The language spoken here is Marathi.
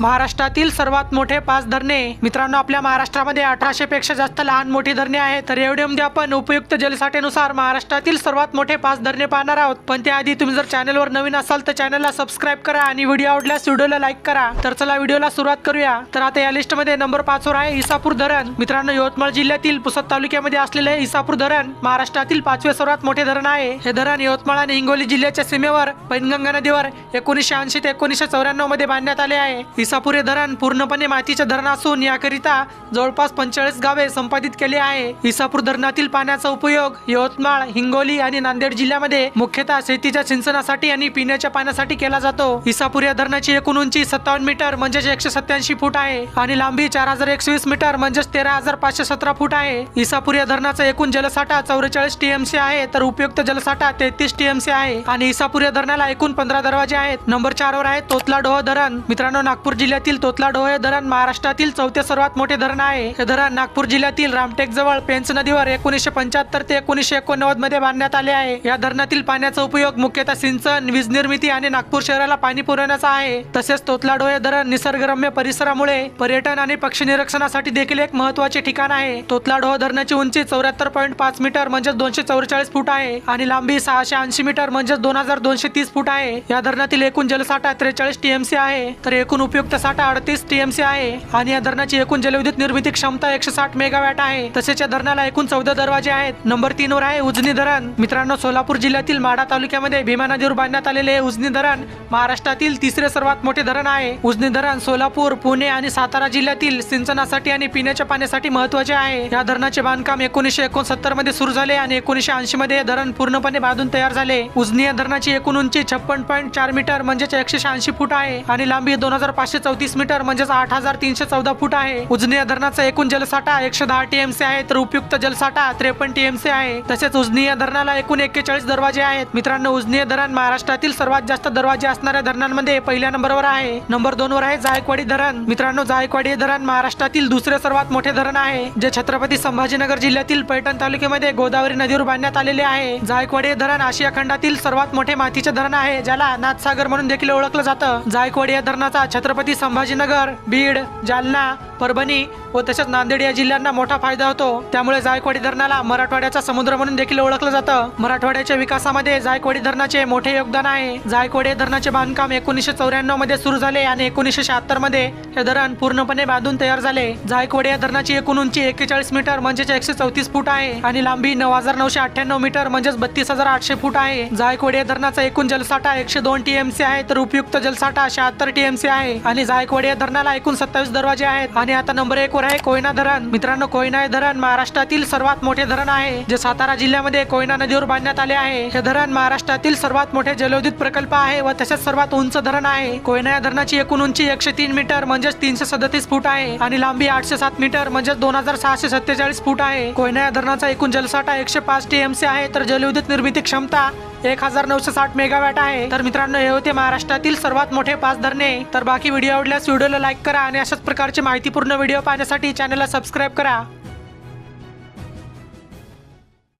महाराष्ट्रातील सर्वात मोठे पाच धरणे. मित्रांनो आपल्या महाराष्ट्रामध्ये अठराशे पेक्षा जास्त लहान मोठी धरणे आहेत. तर एवढ्यामध्ये म्हणजे आपण उपयुक्त जलसाठेनुसार महाराष्ट्रातील सर्वात मोठे पाच धरणे पाहणार आहोत. पण त्याआधी तुम्ही जर चॅनलवर नवीन असाल तर चॅनलला सबस्क्राईब करा आणि व्हिडिओ आवडल्यास व्हिडिओला लाईक करा. तर चला व्हिडिओला सुरुवात करूया. तर आता या लिस्टमध्ये नंबर पाच वर आहे इसापूर धरण. मित्रांनो यवतमाळ जिल्ह्यातील पुसद तालुक्यामध्ये असलेले इसापूर धरण महाराष्ट्रातील पाचवे सर्वात मोठे धरण आहे. हे धरण यवतमाळ आणि हिंगोली जिल्ह्याच्या सीमेवर पैनगंगा नदीवर एकोणीसशे ऐंशी ते एकोणीसशे चौऱ्याण्णवमध्ये बांधण्यात आले आहे. इसापूर धरण पूर्णपणे मातीचे धरण असून याकरिता जवळपास पंचेचाळीस गावे संपादित केले आहे. इसापूर धरणातील पाण्याचा उपयोग यवतमाळ हिंगोली आणि नांदेड जिल्ह्यामध्ये मुख्यतः शेतीच्या सिंचनासाठी आणि पिण्याच्या पाण्यासाठी केला जातो. इसापूर या धरणाची एकूण उंची सत्तावन्न मीटर म्हणजेच एकशे सत्याऐंशी फूट आहे आणि लांबी चार हजार एकशे वीस मीटर म्हणजेच तेरा हजार पाचशे सतरा फूट आहे. इसापूर या धरणाचा एकूण जलसाठा चौवेचाळीस टीएमसी आहे तर उपयुक्त जलसाठा तेहतीस टीएमसी आहे. आणि इसापूर या धरणाला एकूण पंधरा दरवाजे आहेत. नंबर चार वर आहे तोतला डोह धरण. मित्रांनो नागपूर जिल्ह्यातील तोतला हे धरण महाराष्ट्रातील चौथे सर्वात मोठे धरण आहे. हे धरण नागपूर जिल्ह्यातील रामटेक जवळ पेंच नदीवर एकोणीसशे पंच्याहत्तर ते एकोणीसशे एकोणनव्वदमध्ये बांधण्यात आले आहे. या धरणातील पाण्याचा उपयोग मुख्यतः सिंचन वीज निर्मिती आणि नागपूर शहराला पाणी पुरवण्याचा आहे. तसेच तोतलाडोह हे धरण निसर्गरम्य परिसरामुळे पर्यटन आणि पक्षी निरीक्षणासाठी देखील एक महत्त्वाचे ठिकाण आहे. तोतला डोह धरणाची उंची चौऱ्याहत्तर पॉईंट पाच मीटर म्हणजे दोनशे चौवेचाळीस फूट आहे आणि लांबी सहाशे ऐंशी मीटर म्हणजे दोन हजार दोनशे तीस फूट आहे. या धरणातील एकूण जलसाठा त्रेचाळीस टीएमसी आहे. तर एकूण उपयोग उपयुक्त साठा अडतीस टीएमसी आहे आणि या धरणाची एकूण जलविद्युत निर्मिती क्षमता एकशे साठ मेगावॅट आहे. तसेच या धरणाला एकूण चौदा दरवाजे आहेत. नंबर तीन वर आहे उजनी धरण. मित्रांनो सोलापूर जिल्ह्यातील माढा तालुक्यामध्ये भीमा नदीवर बांधण्यात आलेले उजनी धरण महाराष्ट्रातील तिसरे सर्वात मोठे धरण आहे. उजनी धरण सोलापूर पुणे आणि सातारा जिल्ह्यातील सिंचनासाठी आणि पिण्याच्या पाण्यासाठी महत्त्वाचे आहे. या धरणाचे बांधकाम एकोणीसशे एकोणसत्तरमध्ये सुरू झाले आणि एकोणीसशे ऐंशी मध्ये हे धरण पूर्णपणे बांधून तयार झाले. उजनी या धरणाची एकूण उंची छप्पन पॉईंट चार मीटर म्हणजेच एकशे शहाऐंशी फूट आहे आणि लांबी दोन हजार पाचशे चौतीस मीटर म्हणजेच आठ हजार तीनशे चौदा फूट आहे. उजनिया धरणाचा एकूण जलसाठा एकशे दहा टीएमसी आहे तर उपयुक्त जलसाठा त्रेपन्न टीएमसी आहे. तसेच उजनिया धरणाला एकूण एक्केचाळीस दरवाजे आहेत. मित्रांनो उजनिया धरण महाराष्ट्रातील सर्वात जास्त दरवाजे असणाऱ्या धरणांमध्ये पहिल्या नंबरवर आहे. नंबर दोन वर आहे जायकवाडी धरण. मित्रांनो जायकवाडी हे धरण महाराष्ट्रातील दुसरे सर्वात मोठे धरण आहे जे छत्रपती संभाजीनगर जिल्ह्यातील पैठण तालुक्यामध्ये गोदावरी नदीवर बांधण्यात आलेले आहे. जायकवाडी हे धरण आशिया खंडातील सर्वात मोठे मातीचे धरण आहे ज्याला नाथसागर म्हणून देखील ओळखलं जातं. जायकवाडी या धरणाचा छत्रपती संभाजीनगर बीड जालना परभणी व तसेच नांदेड या जिल्ह्यांना मोठा फायदा होतो. त्यामुळे जायकवाडी धरणाला मराठवाड्याचा समुद्र म्हणून देखील ओळखलं जातं. मराठवाड्याच्या विकासामध्ये जायकवाडी धरणाचे मोठे योगदान आहे. जायकवाडी धरणाचे बांधकाम एकोणीसशे चौऱ्याण्णवमध्ये सुरू झाले आणि एकोणीसशे शहात्तरमध्ये हे धरण पूर्णपणे बांधून तयार झाले. जायकवाडी या धरणाची एकूण उंची एक्केचाळीस मीटर म्हणजेच एकशे चौतीस फूट आहे आणि लांबी नऊ हजार नऊशे अठ्ठ्याण्णव मीटर म्हणजेच बत्तीस हजार आठशे फूट आहे. जायकवाडी या धरणाचा एकूण जलसाठा एकशे दोन टीएमसी आहे. तर उपयुक्त जलसाठा शहात्तर टीएमसी आहे आणि जायकवाडी या धरणाला एकूण सत्तावीस दरवाजे आहेत. आणि आता नंबर एक वर आहे कोयना धरण. मित्रांनो कोयना हे धरण महाराष्ट्रातील सर्वात मोठे धरण आहे. जे सातारा जिल्ह्यामध्ये कोयना नदीवर बांधण्यात आले आहे. हे धरण महाराष्ट्रातील सर्वात मोठे जलविद्युत प्रकल्प आहे व तसेच सर्वात उंच धरण आहे. कोयना या धरणाची एकूण उंची एकशे तीन मीटर म्हणजेच तीनशे सदतीस फूट आहे आणि लांबी आठशे सात मीटर म्हणजेच दोन हजार सहाशे सत्तेचाळीस फूट आहे. कोयना या धरणाचा एकूण जलसाठा एकशे पाच टीएमसी आहे. तर जलविद्युत निर्मिती क्षमता एक हजार नऊशे साठ मेगावॅट आहे. तर मित्रांनो हे होते महाराष्ट्रातील सर्वात मोठे पाच धरणे. तर बाकी व्हिडिओ आवडल्यास व्हिडिओला लाईक करा आणि अशाच प्रकारचे माहितीपूर्ण व्हिडिओ पाहण्यासाठी चॅनलला सबस्क्राईब करा.